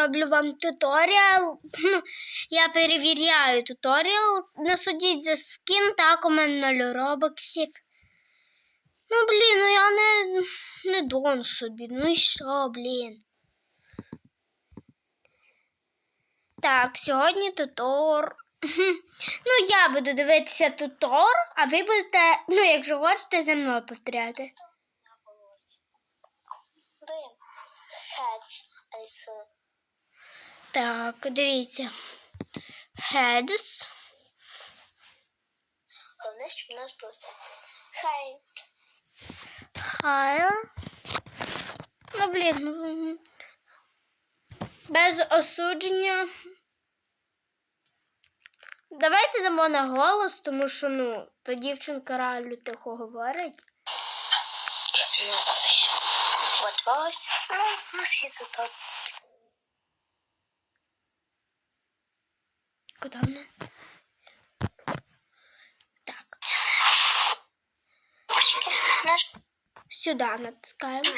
роблю вам туторіал. Я перевіряю туторіал. Не судіть за скін, мене 0 робоксів. Ну, блін, ну я не, не дон собі. Ну і що, блін. Так, сьогодні тутор. Ну, я буду дивитися тутор, а ви будете, ну, якщо хочете, зі мною повторяти. Блин, хець, айс. Так, дивіться. Heads. Головне, щоб у нас був це. Хай. Higher. Ну, блін. ну, Без осудження. Давайте дамо на голос, тому що, ну, то дівчинка реально тихо говорить. Ну. От волосся. Ну, у нас є тут. Куди вона? Так, Наш сюди натискаємо.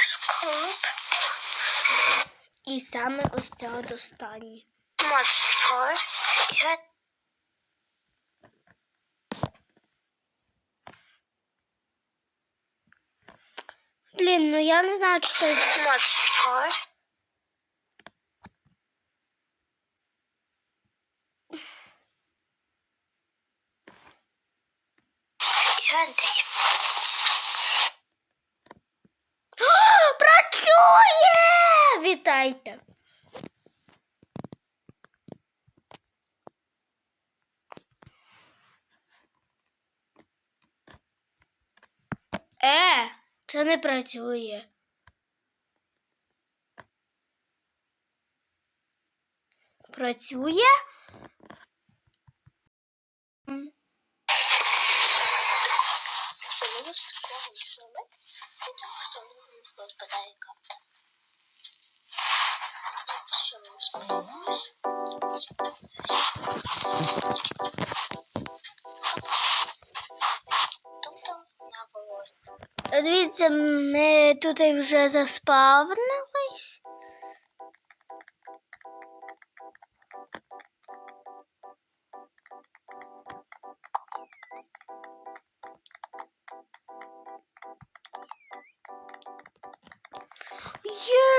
Скоп. І саме ось це от останнє. Блін, ну я не знаю, чи це. монстр. Я. О, працює! Вітайте! Е, це не працює. Працює? Самому сподобалось? Дивіться, ми тут вже заспавнились. Єс!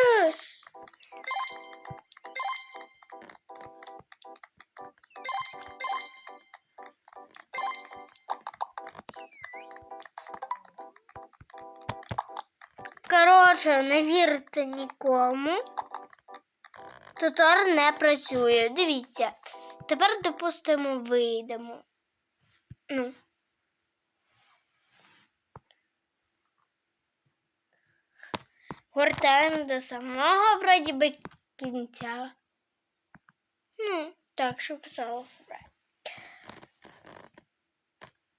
Коротше, не вірте нікому. Тутор не працює. Дивіться. Тепер, допустимо, вийдемо. Ну. Гортаємо до самого вроді би кінця. Ну, так, що писало Фред.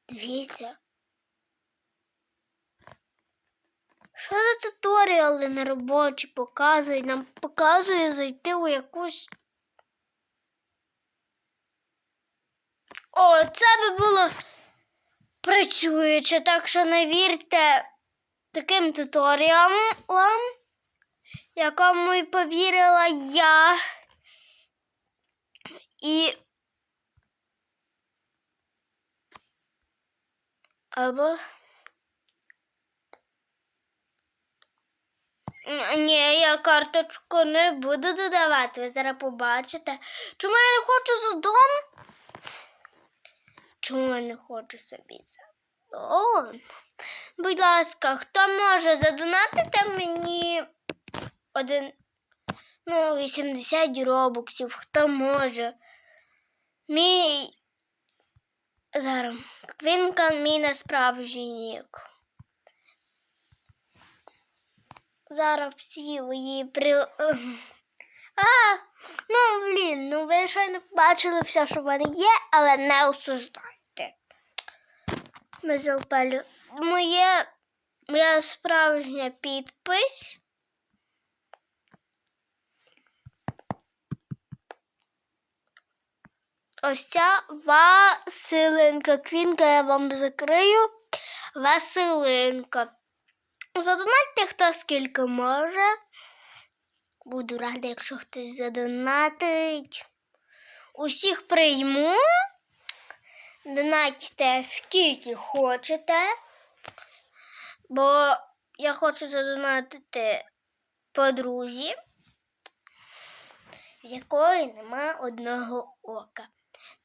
Дивіться. Що за туторіали на робочі показують? Нам показує зайти у якусь. О, це би було працююче, так що не вірте таким туторіалам, якому й повірила я. І. Або. Ні, я карточку не буду додавати, ви зараз побачите. Чому я не хочу за дом? Чому я не хочу собі за? Будь ласка, хто може задонатити мені один, ну, 80 робоксів, хто може? Мій зараз. Квінка мій насправжній. Зараз всі її при. А, ну блін, ну ви щойно побачили все, що в мене є, але не осуждайте. Ми залпали. Моє моя справжня підпис. ось ця Василинка. Квінка я вам закрию. Василинка. Задонатьте хто скільки може. Буду рада, якщо хтось задонатить. Усіх прийму. Донатьте скільки хочете. Бо я хочу задонатити подрузі, в якої нема одного ока.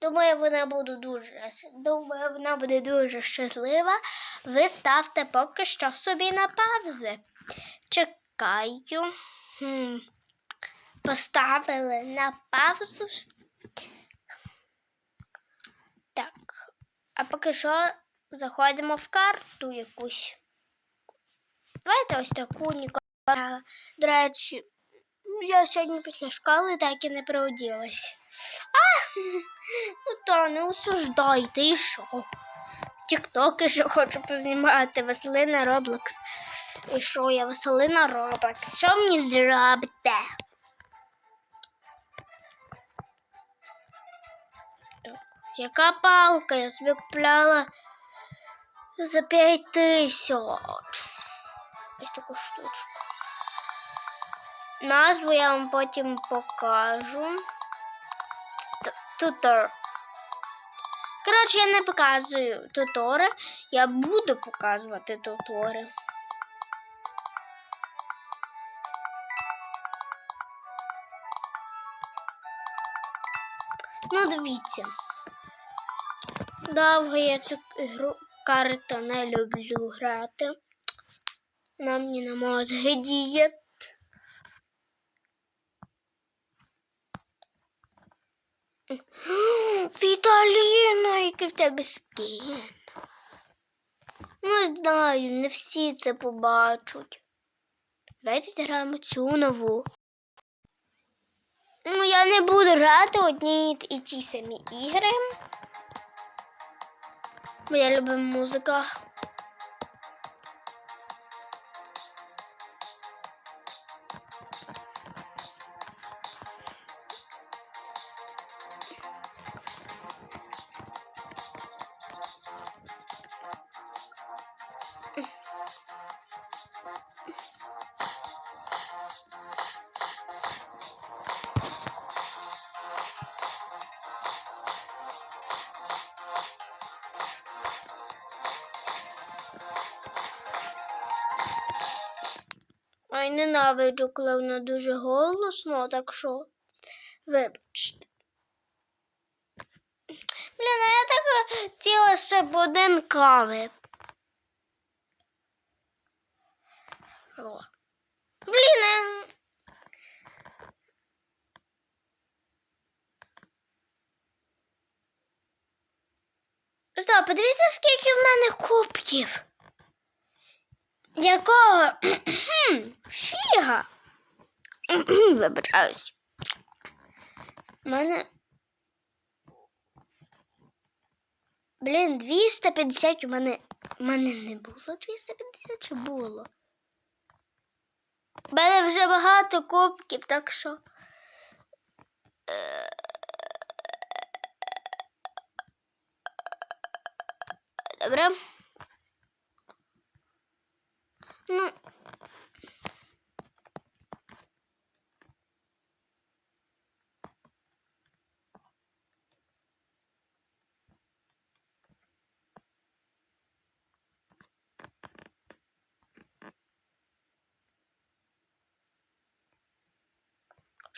Думаю, вона буде дуже думаю, вона буде дуже щаслива. Ви ставте поки що собі на паузи. Чекаю. Хм. Поставили на паузу. Так. А поки що заходимо в карту якусь. Давайте ось таку Нікола. До речі, я сьогодні після школи так і не приоділась. А, ну то не осуждайте, і що? Тіктоки ще хочу познімати Василина Роблокс. І що я Василина Роблокс? Що мені зробите? Яка палка? Я собі купляла за 5 тисяч. Ось таку штучку. Назву я вам потім покажу. Тутор. Коротше, я не показую тутори. Я буду показувати тутори. Ну, дивіться. Довго я цю гру карту не люблю грати. Вона мені на мозги діє. Віталіна, який в тебе скін. Не знаю, не всі це побачать. Давайте зіграємо цю нову. Ну, я не буду грати одні і ті самі ігри. Моя я люблю музика. Ой, ненавиджу, коли вона дуже голосно, так що вибачте. Блін, а я так хотіла ще б один кави. Блін, а... Стоп, подивіться, скільки в мене кубків. Якого? Фіга. Вибачаюсь. У мене. Блін, 250 у мене. У мене не було 250 чи було? У мене вже багато кубків, так що. Е, Добре. Ну.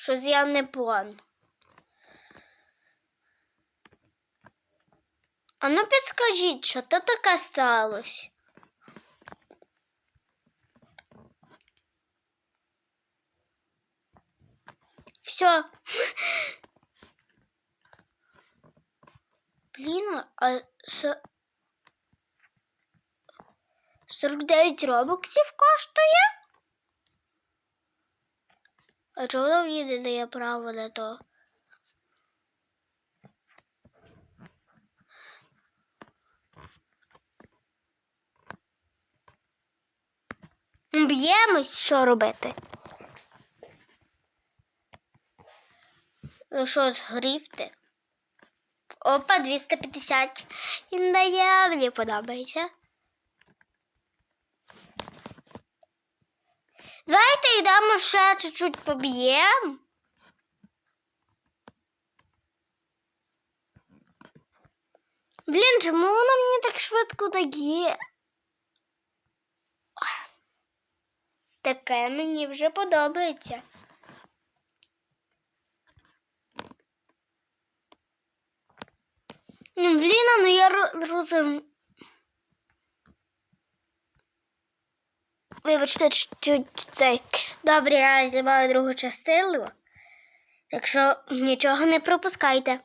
Щось я не план. А ну підскажіть, що то таке сталося? Все. Блін, а со... 49 робоксів коштує? А чого мені не дає право на то? Б'ємось, що робити? Ну що, згрівти? Опа, 250. Він дає, мені подобається. Давайте йдемо ще чуть-чуть поб'ємо. Блін, чому вона мені так швидко дає? Таке мені вже подобається. Блін, а ну я розум. Вибачте, цей. Добре, я знімаю другу частину. Так що нічого не пропускайте.